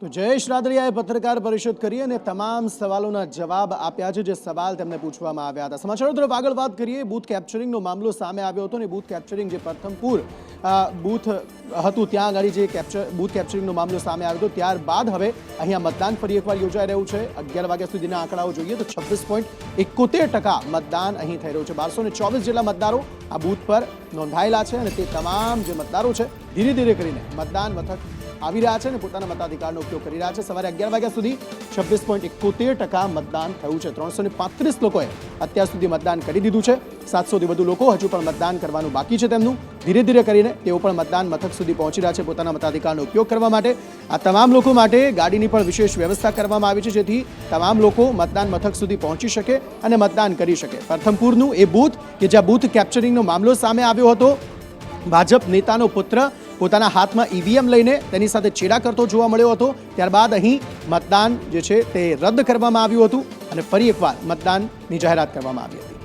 તો જયેશ રાદડિયાએ પત્રકાર પરિષદ કરી અને તમામ સવાલોના જવાબ આપ્યા છે જે સવાલ તેમને પૂછવામાં આવ્યા હતા. સમાચારો તરફ આગળ વાત કરીએ. બૂથ કેપ્ચરિંગનો મામલો સામે આવ્યો હતો અને બૂથ કેપ્ચરિંગ જે પ્રથમપુર બૂથ હતું ત્યાં આગળ જે કેપ્ચર, બૂથ કેપ્ચરિંગનો મામલો સામે આવ્યો હતો. ત્યારબાદ હવે અહીંયા મતદાન ફરી એકવાર યોજાઈ રહ્યું છે. અગિયાર વાગ્યા સુધીના આંકડાઓ જોઈએ તો છવ્વીસ પોઈન્ટ એકોતેર ટકા મતદાન અહીં થઈ રહ્યું છે. બારસો ને ચોવીસ જેટલા મતદારો આ બૂથ પર નોંધાયેલા છે અને તે તમામ જે મતદારો છે, ધીરે ધીરે કરીને મતદાન મથક આવી રહ્યા છે અને પોતાના મતાધિકારનો ઉપયોગ કરી રહ્યા છે. સવારે અગિયાર વાગ્યા સુધી છવ્વીસ પોઈન્ટ એકોતેર ટકા મતદાન થયું છે. ત્રણસો પાંત્રીસ લોકોએ અત્યાર સુધી મતદાન કરી દીધું છે. સાતસોથી વધુ લોકો હજુ પણ મતદાન કરવાનું બાકી છે તેમનું. ધીરે ધીરે કરીને તેઓ પણ મતદાન મથક સુધી પહોંચી રહ્યા છે પોતાના મતાધિકારનો ઉપયોગ કરવા માટે. આ તમામ લોકો માટે ગાડીની પણ વિશેષ વ્યવસ્થા કરવામાં આવી છે, જેથી તમામ લોકો મતદાન મથક સુધી પહોંચી શકે અને મતદાન કરી શકે. પ્રથમપુરનું એ બૂથ કે જ્યાં બૂથ કેપ્ચરિંગનો મામલો સામે આવ્યો હતો. ભાજપ નેતાનો પુત્ર પોતાના હાથમાં ઈવીએમ લઈને તેની સાથે ચેડા કરતો જોવા મળ્યો હતો. ત્યારબાદ અહીં મતદાન જે છે તે રદ કરવામાં આવ્યું હતું અને ફરી એકવાર મતદાનની જાહેરાત કરવામાં આવી હતી.